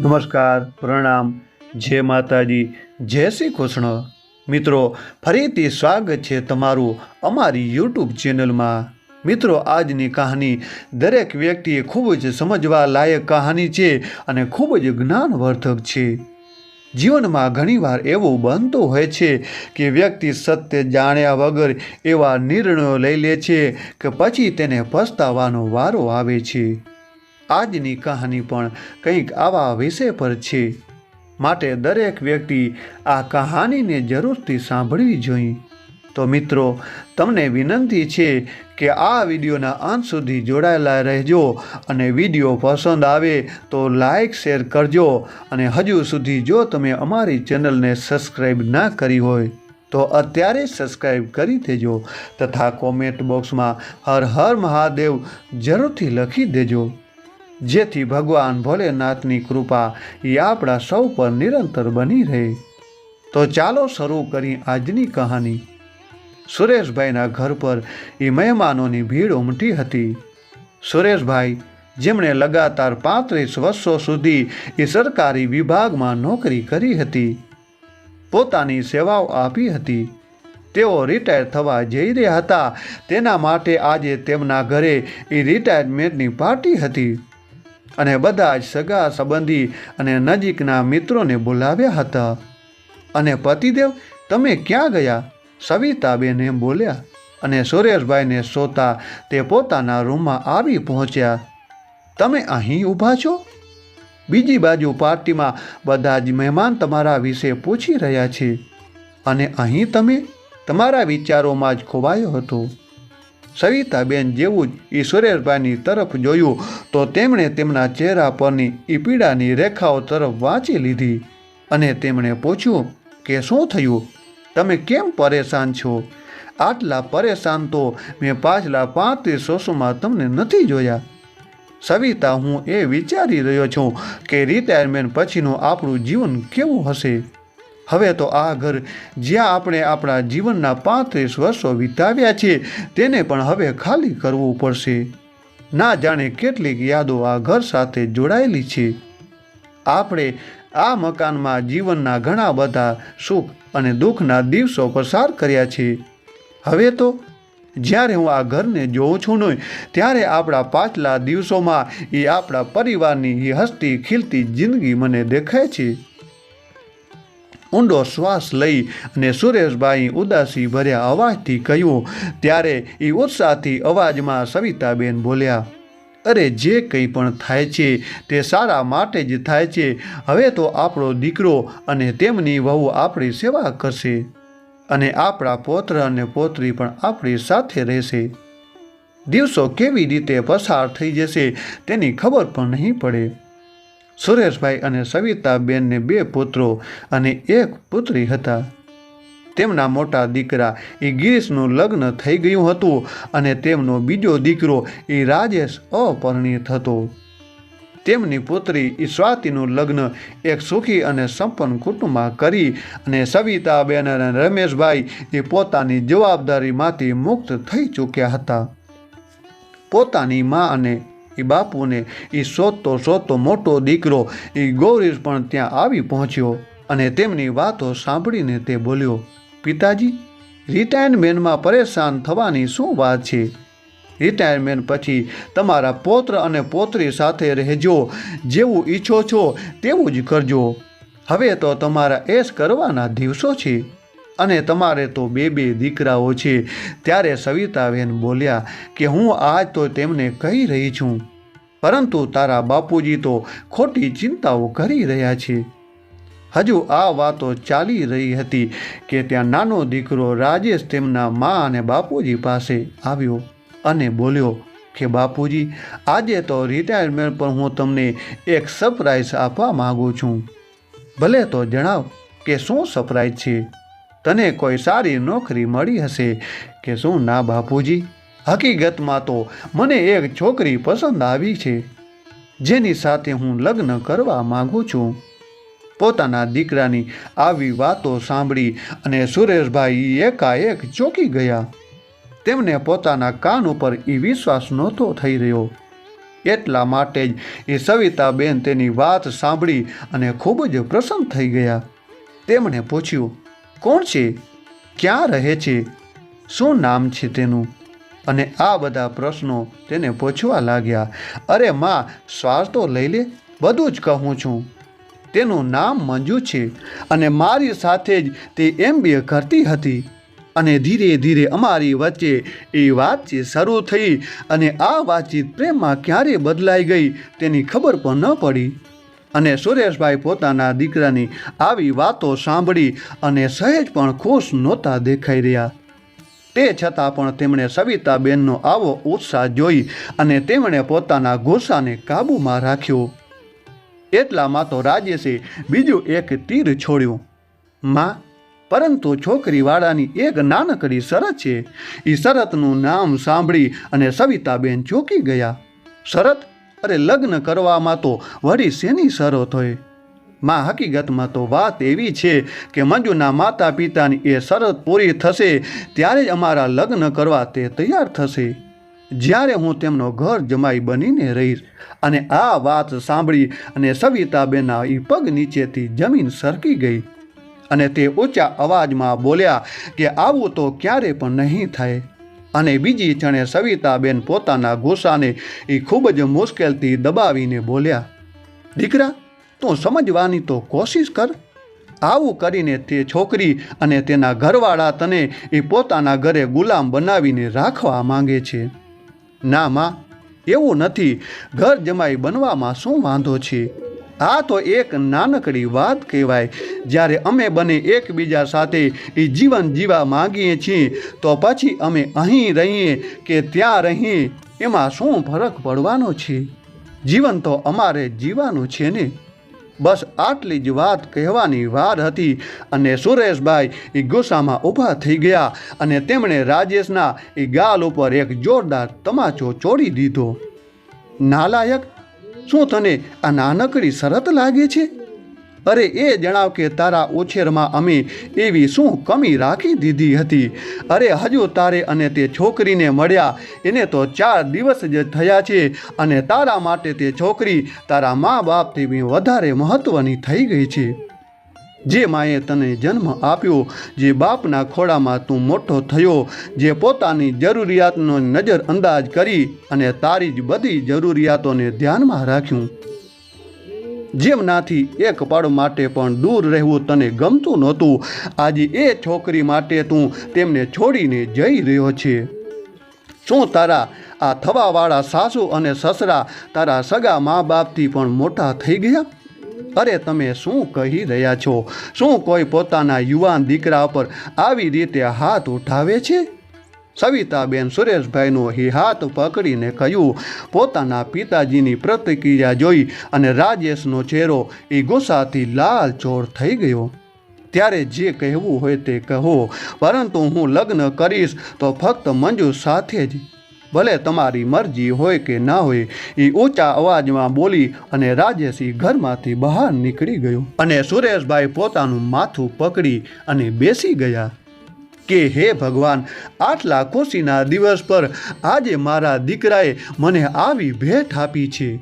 નમસ્કાર, પ્રણામ. જય માતાજી. જય શ્રી કૃષ્ણ. મિત્રો, ફરીથી સ્વાગત છે તમારું અમારી યુટ્યુબ ચેનલમાં. મિત્રો, આજની કહાની દરેક વ્યક્તિએ ખૂબ જ સમજવા લાયક કહાની છે અને ખૂબ જ જ્ઞાનવર્ધક છે. જીવનમાં ઘણીવાર એવું બનતું હોય છે કે વ્યક્તિ સત્ય જાણ્યા વગર એવા નિર્ણયો લઈ લે છે કે પછી તેને પસ્તાવાનો વારો આવે છે. આજની કહાની પણ કંઈક આવા વિષય પર છે. માટે દરેક વ્યક્તિ આ કહાનીને જરૂરથી સાંભળવી જોઈએ. તો મિત્રો, તમને વિનંતી છે કે આ વિડીયોના અંત સુધી જોડાયેલા રહેજો અને વીડિયો પસંદ આવે તો લાઈક, શેર કરજો અને હજુ સુધી જો તમે અમારી ચેનલને સબસ્ક્રાઈબ ના કરી હોય, તો અત્યારે સબસ્ક્રાઈબ કરી દેજો તથા કોમેન્ટ બોક્સમાં હર હર મહાદેવ જરૂરથી લખી દેજો. જેથી ભગવાન ભોલેનાથની કૃપા એ આપણા સૌ પર નિરંતર બની રહે. તો ચાલો શરૂ કરી આજની કહાની. સુરેશભાઈના ઘર પર એ મહેમાનોની ભીડ ઉમટી હતી. સુરેશભાઈ, જેમણે લગાતાર પાંત્રીસ વર્ષો સુધી એ સરકારી વિભાગમાં નોકરી કરી હતી. પોતાની સેવાઓ આપી હતી. તેઓ રિટાયર થવા જઈ રહ્યા હતા. તેના માટે આજે તેમના ઘરે એ રિટાયરમેન્ટની પાર્ટી હતી. અને બધા જ સગા સંબંધી અને નજીકના મિત્રોને બોલાવ્યા હતા. અને પતિદેવ, તમે ક્યાં ગયા? સવિતાબેને બોલ્યા અને સુરેશભાઈને સોતા તે પોતાના રૂમમાં આવી પહોંચ્યા. તમે અહીં ઊભા છો? બીજી બાજુ પાર્ટીમાં બધા જ મહેમાન તમારા વિશે પૂછી રહ્યા છે. અને અહીં તમે તમારા વિચારોમાં જ ખોવાયો હતો. સવિતાબેન જેવું જ ઈ સુરેશભાઈની તરફ જોયું, તો તેમણે તેમના ચહેરા પરની એ પીડાની રેખાઓ તરફ વાંચી લીધી અને તેમણે પૂછ્યું કે શું થયું? તમે કેમ પરેશાન છો? આટલા પરેશાન તો મેં પાછલા પાંત્રીસ વર્ષોમાં તમને નથી જોયા. સવિતા, હું એ વિચારી રહ્યો છું કે રિટાયરમેન્ટ પછીનું આપણું જીવન કેવું હશે? હવે તો આ ઘર જ્યાં આપણે આપણા જીવનના પાંત્રીસ વર્ષો વિતાવ્યા છે, તેને પણ હવે ખાલી કરવું પડશે. ના જાણે કેટલીક યાદો આ ઘર સાથે જોડાયેલી છે. આપણે આ મકાનમાં જીવનના ઘણા બધા સુખ અને દુઃખના દિવસો પસાર કર્યા છે. હવે તો, જ્યારે હું આ ઘરને જોઉં છું ને ત્યારે આપણા પાછલા દિવસોમાં એ આપણા પરિવારની એ હસતી ખીલતી જિંદગી મને દેખાય છે. ઊંડો શ્વાસ લઈ અને સુરેશભાઈ ઉદાસી ભર્યા અવાજથી કહ્યું, ત્યારે એ ઉત્સાહથી અવાજમાં સવિતાબેન બોલ્યા, અરે જે કંઈ પણ થાય છે તે સારા માટે જ થાય છે. હવે તો આપણો દીકરો અને તેમની વહુ આપણી સેવા કરશે અને આપણા પોત્ર અને પોત્રી પણ આપણી સાથે રહેશે. દિવસો કેવી રીતે પસાર થઈ જશે તેની ખબર પણ નહીં પડે. સુરેશભાઈ અને સવિતાબેનને બે પુત્રો અને એક પુત્રી હતા. તેમના મોટા દીકરા એ ગિરીશનું લગ્ન થઈ ગયું હતું અને તેમનો બીજો દીકરો એ રાજેશ અપરિણિત હતો. તેમની પુત્રી એ સ્વાતિનું લગ્ન એક સુખી અને સંપન્ન કુટુંબમાં કરી અને સવિતાબેન અને રમેશભાઈ એ પોતાની જવાબદારીમાંથી મુક્ત થઈ ચૂક્યા હતા. પોતાની મા અને એ બાપુને એ શોધતો સોતો મોટો દીકરો એ ગૌરીશ પણ ત્યાં આવી પહોંચ્યો અને તેમની વાતો સાંભળીને તે બોલ્યો, પિતાજી, રિટાયરમેન્ટમાં પરેશાન થવાની શું વાત છે? રિટાયરમેન્ટ પછી તમારા પૌત્ર અને પૌત્રી સાથે રહેજો, જેવું ઈચ્છો છો તેવું જ કરજો. હવે તો તમારા એશ કરવાના દિવસો છે. અને તમારે તો બે બે દીકરાઓ છે. ત્યારે સવિતાબેન બોલ્યા કે હું આજ તો તેમને કહી રહી છું. પરંતુ તારા બાપુજી તો ખોટી ચિંતાઓ કરી રહ્યા છે. હજુ આ વાતો ચાલી રહી હતી કે ત્યાં નાનો દીકરો રાજેશ તેમના મા અને બાપુજી પાસે આવ્યો અને બોલ્યો કે બાપુજી, આજે તો રિટાયરમેન્ટ પર હું તમને એક સરપ્રાઈઝ આપવા માગું છું. ભલે તો જણાવ કે શું સરપ્રાઈઝ છે? તને કોઈ સારી નોકરી મળી હશે કે શું ના બાપુજી? હકીકતમાં તો મને એક છોકરી પસંદ આવી છે, જેની સાથે હું લગ્ન કરવા માગું છું. પોતાના દીકરાની આવી વાતો સાંભળી અને સુરેશભાઈ એકાએક ચોંકી ગયા. તેમને પોતાના કાન ઉપર એ વિશ્વાસ નહોતો થઈ રહ્યો. એટલા માટે જ એ સવિતાબેન તેની વાત સાંભળી અને ખૂબ જ પ્રસન્ન થઈ ગયા. તેમણે પૂછ્યું કોણ છે? ક્યાં રહે છે? શું નામ છે તેનું? અને આ બધા પ્રશ્નો તેને પૂછવા લાગ્યા. અરે માં, શ્વાસ તો લઈ લે, બધું જ કહું છું. તેનું નામ મંજુ છે અને મારી સાથે જ તે એમ બી કરતી હતી. અને ધીરે ધીરે અમારી વચ્ચે એ વાતચીત શરૂ થઈ અને આ વાતચીત પ્રેમમાં ક્યારે બદલાઈ ગઈ તેની ખબર પણ ન પડી. અને સુરેશભાઈ પોતાના દીકરાની આવી વાતો સાંભળી અને સહેજ પણ ખુશ નહોતા દેખાઈ રહ્યા. તે છતાં પણ તેમણે સવિતાબેનનો આવો ઉત્સાહ જોઈ અને તેમણે પોતાના ગુસ્સાને કાબૂમાં રાખ્યો. એટલામાં તો રાજેશે બીજું એક તીર છોડ્યું. માં, પરંતુ છોકરીવાળાની એક નાનકડી શરત છે. એ શરતનું નામ સાંભળી અને સવિતાબેન ચોંકી ગયા. શરત અરે લગ્ન કરવામાં તો વળી શેની શરત હોય? માં હકીકતમાં તો વાત એવી છે કે મંજુના માતા પિતાની એ શરત પૂરી થશે ત્યારે જ અમારા લગ્ન કરવા તે તૈયાર થશે. જ્યારે હું તેમનો ઘર જમાઈ બનીને રહીશ અને આ વાત સાંભળી અને સવિતાબેના એ પગ નીચેથી જમીન સરકી ગઈ અને તે ઊંચા અવાજમાં બોલ્યા કે આવું તો ક્યારે પણ નહીં થાય. અને બીજી ક્ષણે સવિતાબેન પોતાના ગુસ્સાને એ ખૂબ જ મુશ્કેલથી દબાવીને બોલ્યા, દીકરા, તું સમજવાની તો કોશિશ કર. આવું કરીને તે છોકરી અને તેના ઘરવાળા તને એ પોતાના ઘરે ગુલામ બનાવીને રાખવા માંગે છે. ના, માં, એવું નથી. ઘર જમાઈ બનવામાં શું વાંધો છે? આ તો એક નાનકડી વાત કહેવાય. જ્યારે અમે બને એકબીજા સાથે એ જીવન જીવા માંગીએ છીએ, તો પછી અમે અહીં રહીએ કે ત્યાં રહીએ, એમાં શું ફરક પડવાનો છે? જીવન તો અમારે જીવાનું છે ને? બસ આટલી જ વાત કહેવાની વાર હતી અને સુરેશભાઈ એ ગુસ્સામાં ઊભા થઈ ગયા અને તેમણે રાજેશના એ ગાલ ઉપર એક જોરદાર તમાચો ચોડી દીધો. નાલાયક શું તને આ નાનકડી શરત લાગે છે? અરે, એ જણાવ કે તારા ઉછેરમાં અમે એવી શું કમી રાખી દીધી હતી? અરે, હજુ તારે અને તે છોકરીને મળ્યા. એને તો ચાર દિવસ જ થયા છે અને તારા માટે તે છોકરી તારા મા બાપથી વધારે મહત્ત્વની થઈ ગઈ છે. જે માએ તને જન્મ આપ્યો, જે બાપના ખોળામાં તું મોટો થયો, જે પોતાની જરૂરિયાતનો નજર અંદાજ કરી અને તારી જ બધી જરૂરિયાતોને ધ્યાનમાં રાખ્યું. જેમનાથી એક પળ માટે પણ દૂર રહેવું તને ગમતું નહોતું, આજે એ છોકરી માટે તું તેમને છોડીને જઈ રહ્યો છે. શું તારા આ થવાવાળા સાસુ અને સસરા તારા સગા મા બાપથી પણ મોટા થઈ ગયા? અરે તમે શું કહી રહ્યા છો? શું કોઈ પોતાના યુવાન દીકરા પર આવી રીતે હાથ ઉઠાવે છે? સવિતાબેન સુરેશભાઈનો એ હાથ પકડીને કહ્યું, પોતાના પિતાજીની પ્રતિક્રિયા જોઈ અને રાજેશનો ચહેરો એ ગુસ્સાથી લાલ ચોર થઈ ગયો. ત્યારે જે કહેવું હોય તે કહો, પરંતુ હું લગ્ન કરીશ તો ફક્ત મંજુ સાથે જ ભલે તમારી મરજી હોય કે ના હોય એ ઊંચા અવાજમાં બોલી અને રાજેશી ઘરમાંથી બહાર નીકળી ગયો. અને સુરેશભાઈ પોતાનું માથું પકડી અને બેસી ગયા. કે હે ભગવાન, આટલા ખુશીના દિવસ પર આજે મારા દીકરાએ મને આવી ભેટ આપી છે.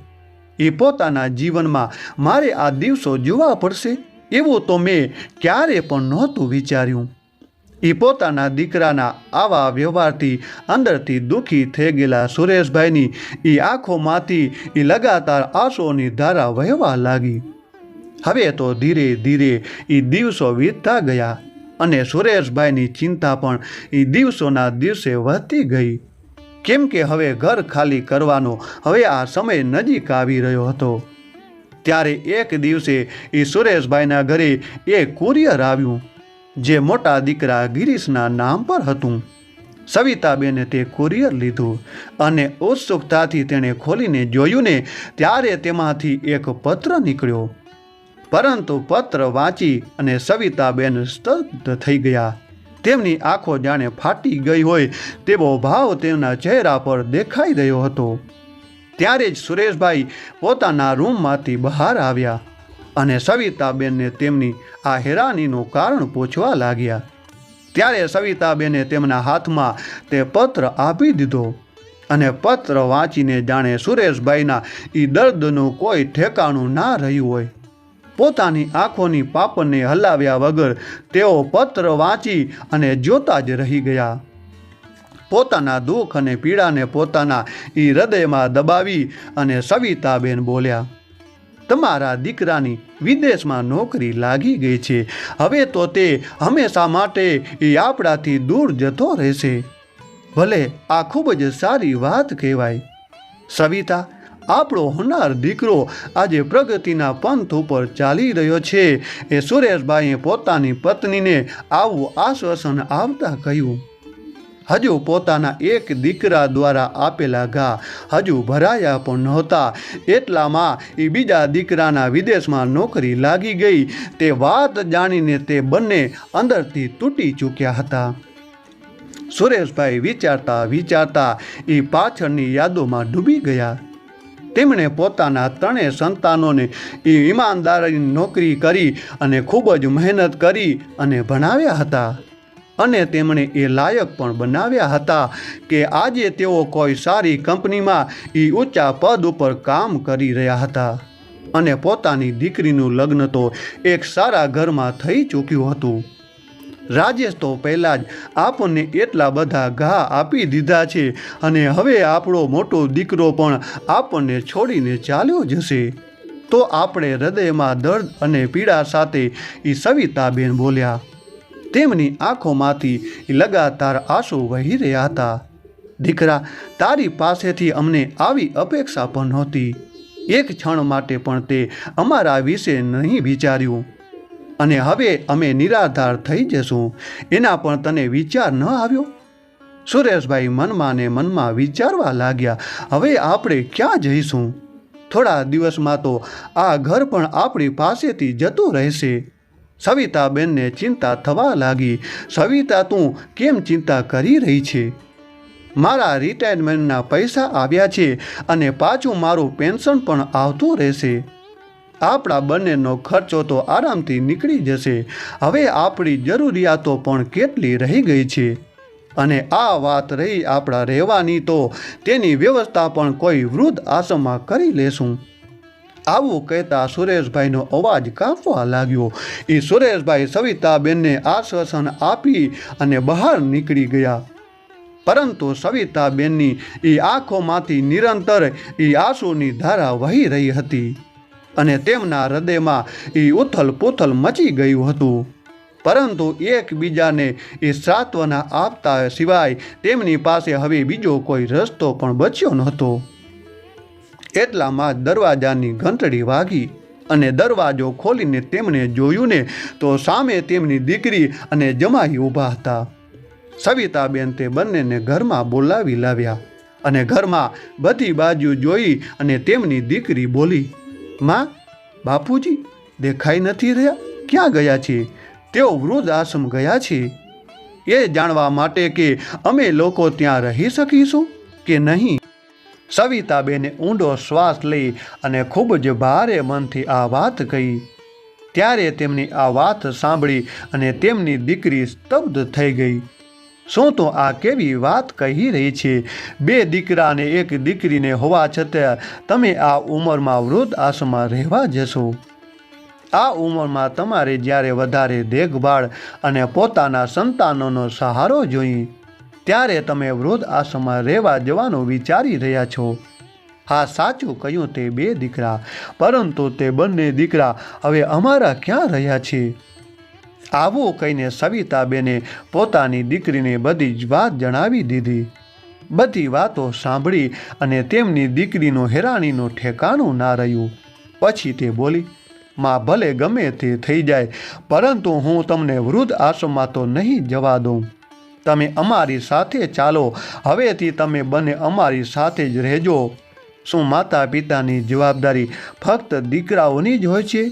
એ પોતાના જીવનમાં મારે આ દિવસો જોવા પડશે? એવું તો મેં ક્યારે પણ નહોતું વિચાર્યું. એ પોતાના દીકરાના આવા વ્યવહારથી અંદરથી દુઃખી થઈ ગયેલા સુરેશભાઈની એ આંખોમાંથી એ લગાતાર આંસુઓની ધારા વહેવા લાગી. હવે તો ધીરે ધીરે એ દિવસો વીતતા ગયા અને સુરેશભાઈની ચિંતા પણ એ દિવસોના દિવસે વધતી ગઈ. કેમ કે હવે ઘર ખાલી કરવાનો હવે આ સમય નજીક આવી રહ્યો હતો. ત્યારે એક દિવસે એ સુરેશભાઈના ઘરે એ કુરિયર આવ્યું. જે મોટા દીકરા ગિરીશના નામ પર હતું. સવિતાબેને તે કુરિયર લીધું અને ઉત્સુકતાથી તેણે ખોલીને જોયું ને ત્યારે તેમાંથી એક પત્ર નીકળ્યો. પરંતુ પત્ર વાંચી અને સવિતાબેન સ્તબ્ધ થઈ ગયા. તેમની આંખો જાણે ફાટી ગઈ હોય તેવો ભાવ તેમના ચહેરા પર દેખાઈ રહ્યો હતો. ત્યારે જ સુરેશભાઈ પોતાના રૂમમાંથી બહાર આવ્યા. અને સવિતાબેનને તેમની આ હેરાનીનું કારણ પૂછવા લાગ્યા. ત્યારે સવિતાબેને તેમના હાથમાં તે પત્ર આપી દીધો અને પત્ર વાંચીને જાણે સુરેશભાઈના એ દર્દનું કોઈ ઠેકાણું ના રહ્યું હોય. પોતાની આંખોની પાપને હલાવ્યા વગર તેઓ પત્ર વાંચી અને જોતા જ રહી ગયા. પોતાના દુઃખ અને પીડાને પોતાના એ હૃદયમાં દબાવી અને સવિતાબેન બોલ્યા તમારા દીકરાની વિદેશમાં નોકરી લાગી ગઈ છે. હવે તો તે હંમેશા માટે એ આપણાથી દૂર જતો રહેશે. ભલે આ ખૂબ જ સારી વાત કહેવાય. સવિતા, આપણો હોનાર દીકરો આજે પ્રગતિના પંથ ઉપર ચાલી રહ્યો છે. એ સુરેશભાઈએ પોતાની પત્નીને આવું આશ્વાસન આવતા કહ્યું. હજુ પોતાના એક દીકરા દ્વારા આપેલા ઘા હજુ ભરાયા પણ નહોતા. એટલામાં એ બીજા દીકરાના વિદેશમાં નોકરી લાગી ગઈ. તે વાત જાણીને તે બંને અંદરથી તૂટી ચૂક્યા હતા. સુરેશભાઈ વિચારતા વિચારતા એ પાછળની યાદોમાં ડૂબી ગયા. તેમણે પોતાના ત્રણેય સંતાનોને એ ઈમાનદારીની નોકરી કરી અને ખૂબ જ મહેનત કરી અને ભણાવ્યા હતા. અને તેમણે એ લાયક પણ બનાવ્યા હતા કે આજે તેઓ કોઈ સારી કંપનીમાં એ ઊંચા પદ ઉપર કામ કરી રહ્યા હતા. અને પોતાની દીકરીનું લગ્ન તો એક સારા ઘરમાં થઈ ચૂક્યું હતું. રાજેશ તો પહેલાં જ આપણને એટલા બધા ઘા આપી દીધા છે અને હવે આપણો મોટો દીકરો પણ આપણને છોડીને ચાલ્યો જશે. તો આપણે હૃદયમાં દર્દ અને પીડા સાથે એ સવિતાબેન બોલ્યા તેમની આંખોમાંથી લગાતાર આંસુ વહી રહ્યા હતા. દીકરા, તારી પાસેથી અમને આવી અપેક્ષા પણ નહોતી. એક ક્ષણ માટે પણ તે અમારા વિશે નહીં વિચાર્યું. અને હવે અમે નિરાધાર થઈ જશું. એના પણ તને વિચાર ન આવ્યો? સુરેશભાઈ મનમાં ને મનમાં વિચારવા લાગ્યા, હવે આપણે ક્યાં જઈશું? થોડા દિવસમાં તો આ ઘર પણ આપણી પાસેથી જતું રહેશે. સવિતાબેનને ચિંતા થવા લાગી. સવિતા, તું કેમ ચિંતા કરી રહી છે? મારા રિટાયરમેન્ટના પૈસા આવ્યા છે અને પાછું મારું પેન્શન પણ આવતું રહેશે. આપણા બંનેનો ખર્ચો તો આરામથી નીકળી જશે. હવે આપણી જરૂરિયાતો પણ કેટલી રહી ગઈ છે. અને આ વાત રહી આપણા રહેવાની તો તેની વ્યવસ્થા પણ કોઈ વૃદ્ધ આશ્રમમાં કરી લેશું. આવું કહેતા સુરેશભાઈનો અવાજ કાપવા લાગ્યો. એ સુરેશભાઈ સવિતાબેનને આશ્વાસન આપી અને બહાર નીકળી ગયા. પરંતુ સવિતાબેનની એ આંખોમાંથી નિરંતર એ આંસુની ધારા વહી રહી હતી અને તેમના હૃદયમાં એ ઉથલ પુથલ મચી ગયું હતું. પરંતુ એકબીજાને એ સાત્વના આપતા સિવાય તેમની પાસે હવે બીજો કોઈ રસ્તો પણ બચ્યો નહોતો. એટલામાં દરવાજાની ઘંટડી વાગી અને દરવાજો ખોલીને તેમણે જોયું ને તો સામે તેમની દીકરી અને જમાઈ ઊભા હતા. સવિતાબેન તે બંનેને ઘરમાં બોલાવી લાવ્યા અને ઘરમાં બધી બાજુ જોઈ અને તેમની દીકરી બોલી, માં, બાપુજી, દેખાઈ નથી રહ્યા? ક્યાં ગયા છે તેઓ વૃદ્ધ આશ્રમ ગયા છે એ જાણવા માટે કે અમે લોકો ત્યાં રહી શકીશું કે નહીં? સવિતાબેને ઊંડો શ્વાસ લઈ અને ખૂબ જ ભારે મનથી આ વાત કહી. ત્યારે તેમની આ વાત સાંભળી અને તેમની દીકરી સ્તબ્ધ થઈ ગઈ. શું તો આ કેવી વાત કહી રહી છે? બે દીકરા અને એક દીકરીને હોવા છતાં તમે આ ઉંમરમાં વૃદ્ધ આશ્રમમાં રહેવા જશો. આ ઉંમરમાં તમારે જ્યારે વધારે દેખભાળ અને પોતાના સંતાનોનો સહારો જોઈએ. ત્યારે તમે વૃદ્ધ આશ્રમમાં રહેવા જવાનું વિચારી રહ્યા છો. હા, સાચું કહ્યું તે બે દીકરા. પરંતુ તે બંને દીકરા હવે અમારા ક્યાં રહ્યા છે? આવું કહીને સવિતાબેને પોતાની દીકરીને બધી જ વાત જણાવી દીધી. બધી વાતો સાંભળી અને તેમની દીકરીનો હેરાણીનું ઠેકાણું ના રહ્યું. પછી તે બોલી, માં, ભલે ગમે તે થઈ જાય, પરંતુ હું તમને વૃદ્ધ આશ્રમમાં તો નહીં જવા દઉં. તમે અમારી સાથે ચાલો. હવેથી તમે બંને અમારી સાથે જ રહેજો. શું માતા પિતાની જવાબદારી ફક્ત દીકરાઓની જ હોય છે?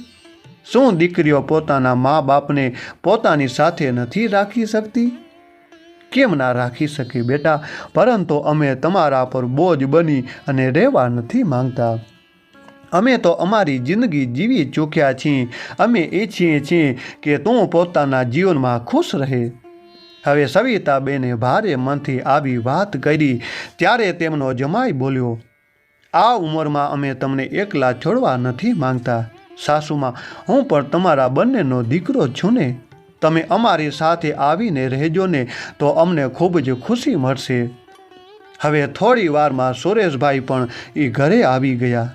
શું દીકરીઓ પોતાના મા બાપને પોતાની સાથે નથી રાખી શકતી? કેમ ના રાખી શકી બેટા? પરંતુ અમે તમારા પર બોજ બની અને રહેવા નથી માંગતા. અમે તો અમારી જિંદગી જીવી ચૂક્યા છીએ. અમે ઈચ્છીએ છીએ કે તું પોતાના જીવનમાં ખુશ રહે. હવે સવિતાબેને ભારે મનથી આવી વાત કરી. ત્યારે તેમનો જમાઈ બોલ્યો, આ ઉંમરમાં અમે તમને એકલા છોડવા નથી માંગતા. સાસુમાં, હું પણ તમારા બંનેનો દીકરો છું ને. તમે અમારી સાથે આવીને રહેજો ને, તો અમને ખૂબ જ ખુશી મળશે. હવે થોડી વારમાં સુરેશભાઈ પણ એ ઘરે આવી ગયા.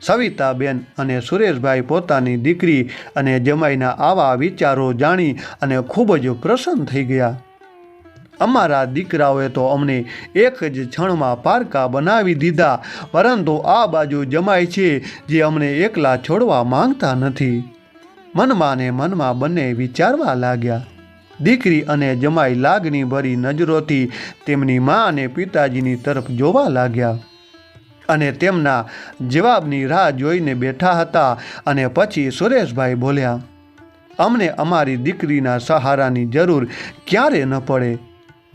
સવિતાબેન અને સુરેશભાઈ પોતાની દીકરી અને જમાઈના આવા વિચારો જાણી અને ખૂબ જ પ્રસન્ન થઈ ગયા. અમારા દીકરાઓએ તો અમને એક જ ક્ષણમાં પારકા બનાવી દીધા, પરંતુ આ બાજુ જમાય છે જે અમને એકલા છોડવા માંગતા નથી. મનમાં ને મનમાં બંને વિચારવા લાગ્યા. દીકરી અને જમાઈ લાગણી ભરી નજરોથી તેમની મા અને પિતાજીની તરફ જોવા લાગ્યા અને તેમના જવાબની રાહ જોઈને બેઠા હતા અને પછી સુરેશભાઈ બોલ્યા, અમને અમારી દીકરીના સહારાની જરૂર ક્યારે ન પડે?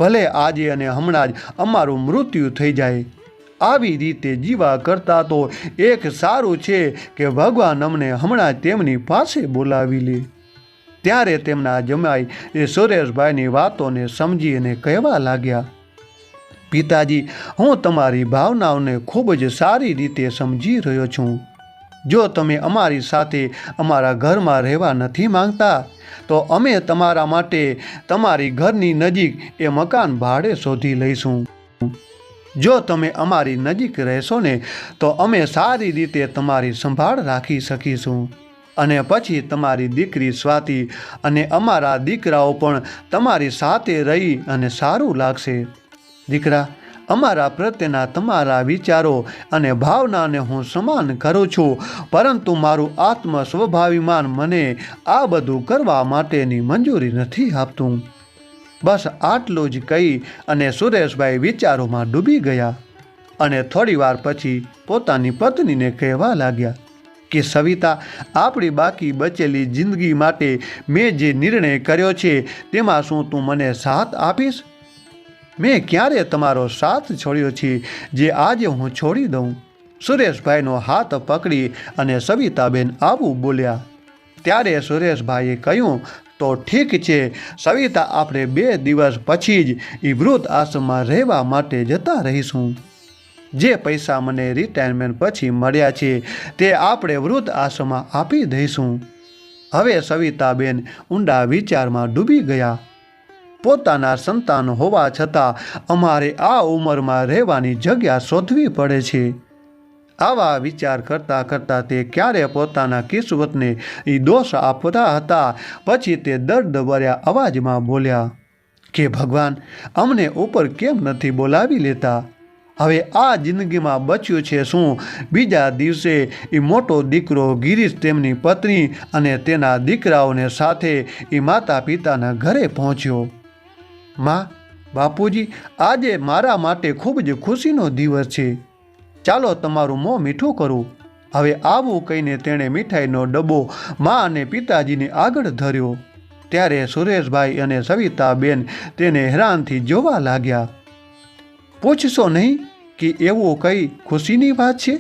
ભલે આજે અને હમણાં જ અમારું મૃત્યુ થઈ જાય. આવી રીતે જીવા કરતા તો એક સારું છે કે ભગવાન અમને હમણાં તેમની પાસે બોલાવી લે. ત્યારે તેમના જમાઈ એ સુરેશભાઈની વાતોને સમજીને કહેવા લાગ્યા, પિતાજી, હું તમારી ભાવનાઓને ખૂબ જ સારી રીતે સમજી રહ્યો છું. જો તમે અમારી સાથે અમારા ઘરમાં રહેવા નથી માંગતા, તો અમે તમારા માટે તમારી ઘરની નજીક એ મકાન ભાડે શોધી લઈશું. જો તમે અમારી નજીક રહેશો ને, તો અમે સારી રીતે તમારી સંભાળ રાખી શકીશું. અને પછી તમારી દીકરી સ્વાતિ અને અમારા દીકરાઓ પણ તમારી સાથે રહી અને સારું લાગશે. દીકરા અમારા પ્રત્યેના તમારા વિચારો અને ભાવનાને હું સમાન કરું છું. પરંતુ મારું આત્મ સ્વભાવિમાન મને આ બધું કરવા માટેની મંજૂરી નથી આપતું. બસ આટલું જ કહી અને સુરેશભાઈ વિચારોમાં ડૂબી ગયા અને થોડીવાર પછી પોતાની પત્નીને કહેવા લાગ્યા કે, સવિતા, આપણી બાકી બચેલી જિંદગી માટે મેં જે નિર્ણય કર્યો છે તેમાં શું તું મને સાથ આપીશ? મેં ક્યારે તમારો સાથ છોડ્યો છે જે આજે હું છોડી દઉં? સુરેશભાઈનો હાથ પકડી અને સવિતાબેન આવું બોલ્યા. ત્યારે સુરેશભાઈએ કહ્યું, તો ઠીક છે, સવિતા આપણે બે દિવસ પછી જ એ વૃદ્ધ આશ્રમમાં રહેવા માટે જતા રહીશું. જે પૈસા મને રિટાયરમેન્ટ પછી મળ્યા છે, તે આપણે વૃદ્ધ આશ્રમમાં આપી દઈશું. હવે સવિતાબેન ઊંડા વિચારમાં ડૂબી ગયા. પોતાના સંતાન હોવા છતાં અમારે આ ઉંમરમાં રહેવાની જગ્યા શોધવી પડે છે. આવા વિચાર કરતાં કરતાં તે ક્યારે પોતાના કિસ્મતને એ દોષ આપતા હતા, પછી તે દર્દ ભર્યા અવાજમાં બોલ્યા, કે ભગવાન, અમને ઉપર કેમ નથી બોલાવી લેતા? હવે આ જિંદગીમાં બચ્યું છે શું? બીજા દિવસે એ મોટો દીકરો ગિરીશ તેમની પત્ની અને તેના દીકરાઓને સાથે એ માતા પિતાના ઘરે પહોંચ્યો. માં, બાપુજી, આજે મારા માટે ખૂબ જ ખુશીનો દિવસ છે. ચાલો તમારું મોં મીઠું કરું. હવે આવું કહીને તેણે મીઠાઈનો ડબ્બો મા અને પિતાજીને આગળ ધર્યો. ત્યારે સુરેશભાઈ અને સવિતાબેન તેને હેરાનથી જોવા લાગ્યા. પૂછશો નહીં કે એવું કઈ ખુશીની વાત છે?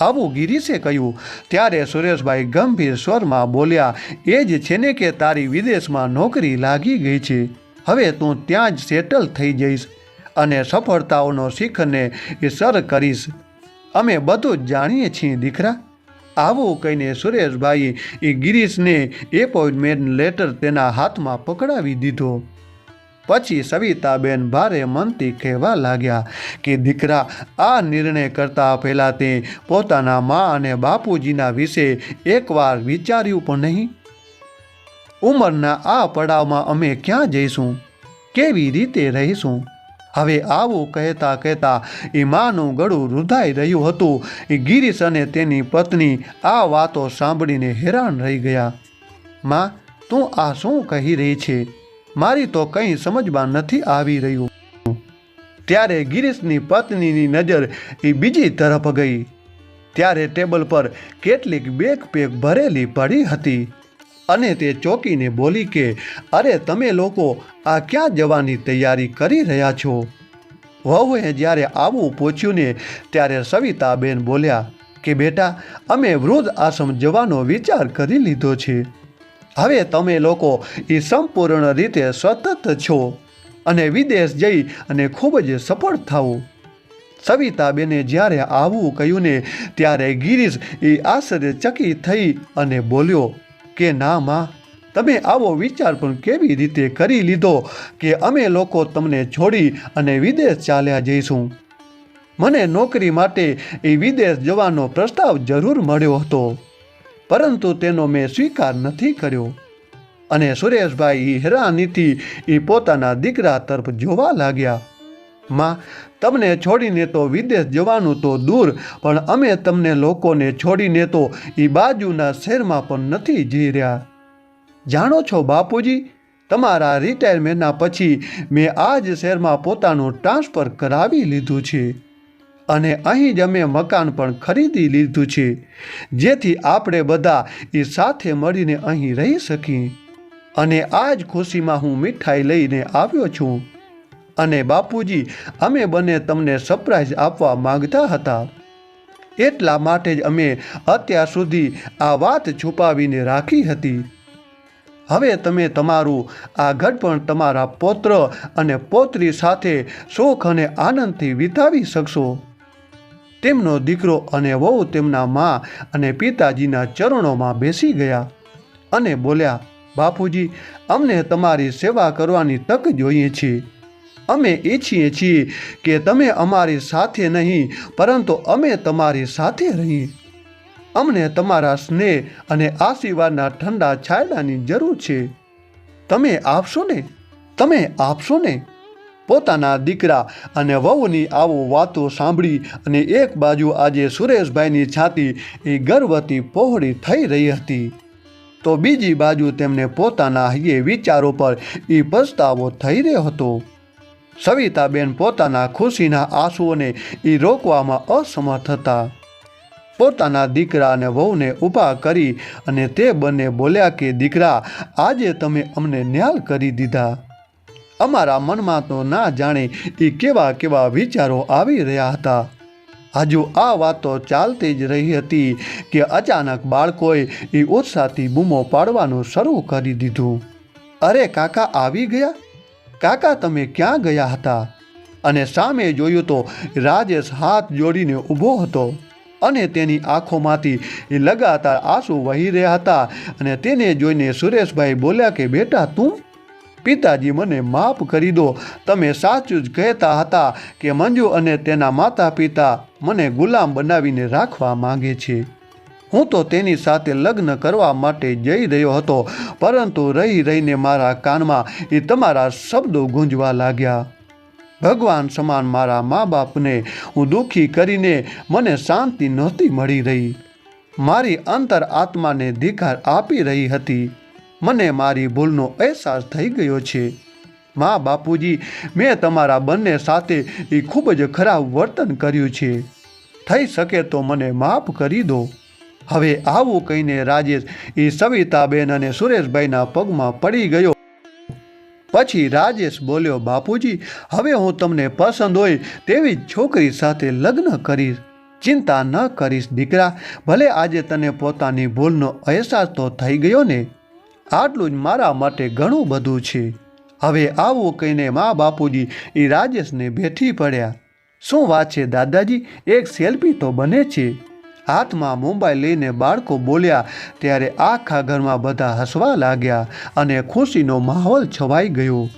આવું ગિરીશે કહ્યું. ત્યારે સુરેશભાઈ ગંભીર સ્વરમાં બોલ્યા, એ જ છે ને કે તારી વિદેશમાં નોકરી લાગી ગઈ છે. હવે તું ત્યાં જ સેટલ થઈ જઈશ અને સફળતાઓનો શિખરને એ સર કરીશ. અમે બધું જ જાણીએ છીએ, દીકરા. આવું કહીને સુરેશભાઈ એ ગિરીશને એપોઇન્ટમેન્ટ લેટર તેના હાથમાં પકડાવી દીધો. પછી સવિતાબેન ભારે મનથી કહેવા લાગ્યા કે, દીકરા, આ નિર્ણય કરતા પહેલાં તે પોતાના મા અને બાપુજીના વિશે એકવાર વિચાર્યું પણ નહીં. ઉંમરના આ પડાવમાં અમે ક્યાં જઈશું? કેવી રીતે રહીશું? હવે આવું કહેતા કહેતા એ માનું ગળું રૂધાઈ રહ્યું હતું. ગિરીશ અને તેની પત્ની આ વાતો સાંભળીને હેરાન રહી ગયા. માં, તું આ શું કહી રહી છે? મારી તો કંઈ સમજમાં નથી આવી રહ્યું. ત્યારે ગિરીશની પત્નીની નજર એ બીજી તરફ ગઈ. ત્યારે ટેબલ પર કેટલીક બેગ પેક ભરેલી પડી હતી. અને તે ચોકીને બોલી કે, અરે, તમે લોકો આ ક્યાં જવાની તૈયારી કરી રહ્યા છો? વહુએ જ્યારે આવું પૂછ્યું ને, ત્યારે સવિતાબેન બોલ્યા કે, બેટા, અમે વૃદ્ધ આશ્રમ જવાનો વિચાર કરી લીધો છે. હવે તમે લોકો એ સંપૂર્ણ રીતે સતત છો અને વિદેશ જઈ અને ખૂબ જ સફળ થવું સવિતાબેને જ્યારે આવું કહ્યું ને, ત્યારે ગિરીશ એ આશ્ચર્યચકિત થઈ અને બોલ્યો કે ના માં, તમે આવો વિચાર પણ કેવી રીતે કરી લીધો કે અમે લોકો તમને છોડી અને વિદેશ ચાલ્યા જઈશું? મને નોકરી માટે એ વિદેશ જવાનો પ્રસ્તાવ જરૂર મળ્યો હતો, પરંતુ તેનો મેં સ્વીકાર નથી કર્યો. અને સુરેશભાઈ હેરાનીથી એ પોતાના દીકરા તરફ જોવા લાગ્યા. માં, તમને છોડીને તો વિદેશ જવાનું તો દૂર, પણ અમે તમને લોકોને છોડીને તો એ બાજુના શહેરમાં પણ નથી જઈ રહ્યા. જાણો છો બાપુજી, તમારા રિટાયરમેન્ટના પછી મેં આ જ શહેરમાં પોતાનું ટ્રાન્સફર કરાવી લીધું છે. અને અહીં જ અમે મકાન પણ ખરીદી લીધું છે, જેથી આપણે બધા એ સાથે મળીને અહીં રહી શકીએ. અને આ જ ખુશીમાં હું મીઠાઈ લઈને આવ્યો છું. અને બાપુજી, અમે બંને તમને સરપ્રાઈઝ આપવા માંગતા હતા. એટલા માટે જ અમે અત્યાર સુધી આ વાત છુપાવીને રાખી હતી. હવે તમે તમારું આ ઘડપણ તમારા પૌત્ર અને પૌત્રી સાથે સુખ અને આનંદથી વિતાવી શકશો. તેમનો દીકરો અને વહુ તેમના મા અને પિતાજીના ચરણોમાં બેસી ગયા અને બોલ્યા, બાપુજી, અમને તમારી સેવા કરવાની તક જોઈએ છીએ અમે ઈચ્છીએ છીએ કે તમે અમારી સાથે નહીં, પરંતુ અમે તમારી સાથે રહીએ. અમને તમારા સ્નેહ અને આશીર્વાદના ઠંડા છાયડાની જરૂર છે. તમે આપશો ને? તમે આપશો ને? પોતાના દીકરા અને વહુની આવો વાતો સાંભળી અને એક બાજુ આજે સુરેશભાઈની છાતી એ ગર્વથી પહોળી થઈ રહી હતી. તો બીજી બાજુ તેમને પોતાના હૈયે વિચારો પર એ પસ્તાવો થઈ રહ્યો હતો. સવિતાબેન પોતાના ખુશીના આંસુઓને એ રોકવામાં અસમર્થ હતા. પોતાના દીકરા અને વહુને ઊભા કરી અને તે બંને બોલ્યા કે, દીકરા, આજે તમે અમને ન્યાલ કરી દીધા. અમારા મનમાં તો ના જાણે એ કેવા કેવા વિચારો આવી રહ્યા હતા. હજુ આ વાતો ચાલતી જ રહી હતી કે અચાનક બાળકોએ એ ઉત્સાહથી બૂમો પાડવાનું શરૂ કરી દીધું. અરે કાકા, આવી ગયા? કાકા, તમે ક્યાં ગયા હતા? અને સામે જોયું તો રાજેશ હાથ જોડીને ઊભો હતો અને તેની આંખોમાંથી લગાતાર આંસુ વહી રહ્યા હતા અને તેને જોઈને સુરેશભાઈ બોલ્યા કે, બેટા, તું? પિતાજી, મને માફ કરી દો. તમે સાચું જ કહેતા હતા કે મંજુ અને તેના માતા પિતા મને ગુલામ બનાવીને રાખવા માંગે છે. હું તો તેની સાથે લગ્ન કરવા માટે જઈ રહ્યો હતો, પરંતુ રહી રહીને મારા કાનમાં એ તમારા શબ્દો ગુંજવા લાગ્યા. ભગવાન સમાન મારા મા બાપને હું દુઃખી કરીને મને શાંતિ નહોતી મળી રહી. મારી અંતર આત્માને ધિકાર આપી રહી હતી. મને મારી ભૂલનો અહેસાસ થઈ ગયો છે. મા બાપુજી મેં તમારા બંને સાથે એ ખૂબ જ ખરાબ વર્તન કર્યું છે. થઈ શકે તો મને માફ કરી દો. હવે આવું કહીને રાજેશ એ સવિતાબેન અને સુરેશભાઈના પગમાં પડી ગયો. પછી રાજેશ બોલ્યો, બાપુજી, હવે હું તમને પસંદ હોય તેવી છોકરી સાથે લગ્ન કરીશ. ચિંતા ન કરીશ, દીકરા. ભલે આજે તને પોતાની ભૂલનો અહેસાસ તો થઈ ગયો ને? આટલું જ મારા માટે ઘણું બધું છે. હવે આવું કહીને મા બાપુજી એ રાજેશને બેઠી પડ્યા. શું વાત છે દાદાજી? એક સેલ્ફી તો બને છે. હાથમાં મોબાઈલ લઈને બાળકો બોલ્યા, ત્યારે આખા ઘરમાં બધા હસવા લાગ્યા અને ખુશીનો માહોલ છવાઈ ગયો.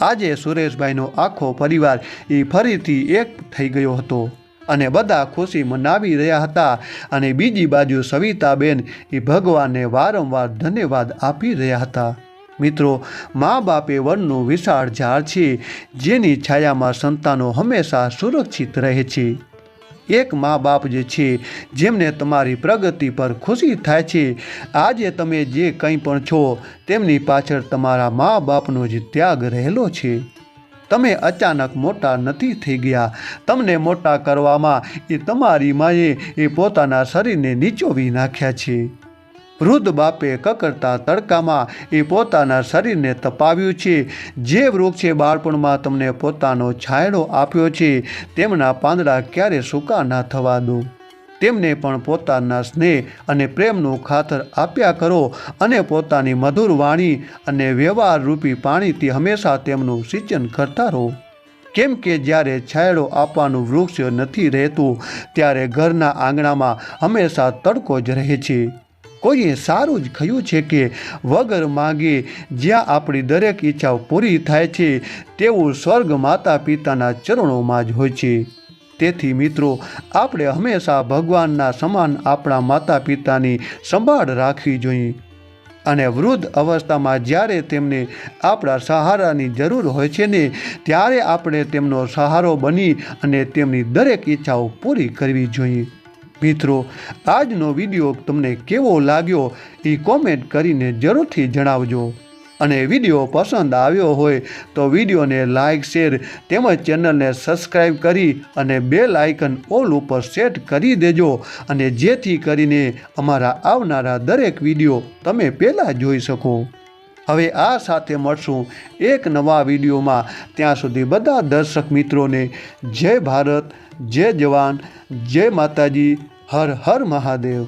આજે સુરેશભાઈનો આખો પરિવાર એ ફરીથી એક થઈ ગયો હતો અને બધા ખુશી મનાવી રહ્યા હતા અને બીજી બાજુ સવિતાબેન એ ભગવાનને વારંવાર ધન્યવાદ આપી રહ્યા હતા. મિત્રો, મા બાપે વનનું વિશાળ ઝાડ છે, જેની છાયામાં સંતાનો હંમેશા સુરક્ષિત રહે છે. એક મા બાપ જે છે, જેમને તમારી પ્રગતિ પર ખુશી થાય છે, આજે તમે જે કંઈ પણ છો, તેમની પાછળ તમારા મા બાપનો જ ત્યાગ રહેલો છે. તમે અચાનક મોટા નથી થઈ ગયા. તમને મોટા કરવામાં એ તમારી માએ એ પોતાના શરીરને નીચોવી નાખ્યા છે. વૃદ્ધ બાપે કકરતા તડકામાં એ પોતાના શરીરને તપાવ્યું છે. જે વૃક્ષે બાળપણમાં તમને પોતાનો છાંયડો આપ્યો છે, તેમના પાંદડા ક્યારે સૂકા ના થવા દો. તેમને પણ પોતાના સ્નેહ અને પ્રેમનું ખાતર આપ્યા કરો અને પોતાની મધુર વાણી અને વ્યવહાર રૂપી પાણીથી હંમેશા તેમનું સિંચન કરતા રહો. કેમ કે જ્યારે છાંયડો આપવાનું વૃક્ષ નથી રહેતું, ત્યારે ઘરના આંગણામાં હંમેશા તડકો જ રહે છે. કોઈએ સારું જ કહ્યું છે કે વગર માગે જ્યાં આપણી દરેક ઈચ્છાઓ પૂરી થાય છે, તેવું સ્વર્ગ માતા પિતાના ચરણોમાં જ હોય છે. તેથી મિત્રો, આપણે હંમેશા ભગવાનના સમાન આપણા માતા પિતાની સંભાળ રાખવી જોઈએ. અને વૃદ્ધ અવસ્થામાં જ્યારે તેમને આપણા સહારાની જરૂર હોય છે ને, ત્યારે આપણે તેમનો સહારો બની અને તેમની દરેક ઈચ્છાઓ પૂરી કરવી જોઈએ. મિત્રો, આજનો વીડિયો તમને કેવો લાગ્યો એ કોમેન્ટ કરીને જરૂરથી જણાવજો. અને વીડિયો પસંદ આવ્યો હોય તો વિડીયોને લાઇક શેર તેમજ ચેનલને સબસ્ક્રાઈબ કરી અને બેલ આઇકન ઓલ ઉપર સેટ કરી દેજો. અને જેથી કરીને અમારા આવનારા દરેક વીડિયો તમે પહેલાં જોઈ શકો. હવે આ સાથે મળશું એક નવા વિડીયોમાં. ત્યાં સુધી બધા દર્શક મિત્રોને જય ભારત, જય જવાન, જય માતાજી હર હર મહાદેવ.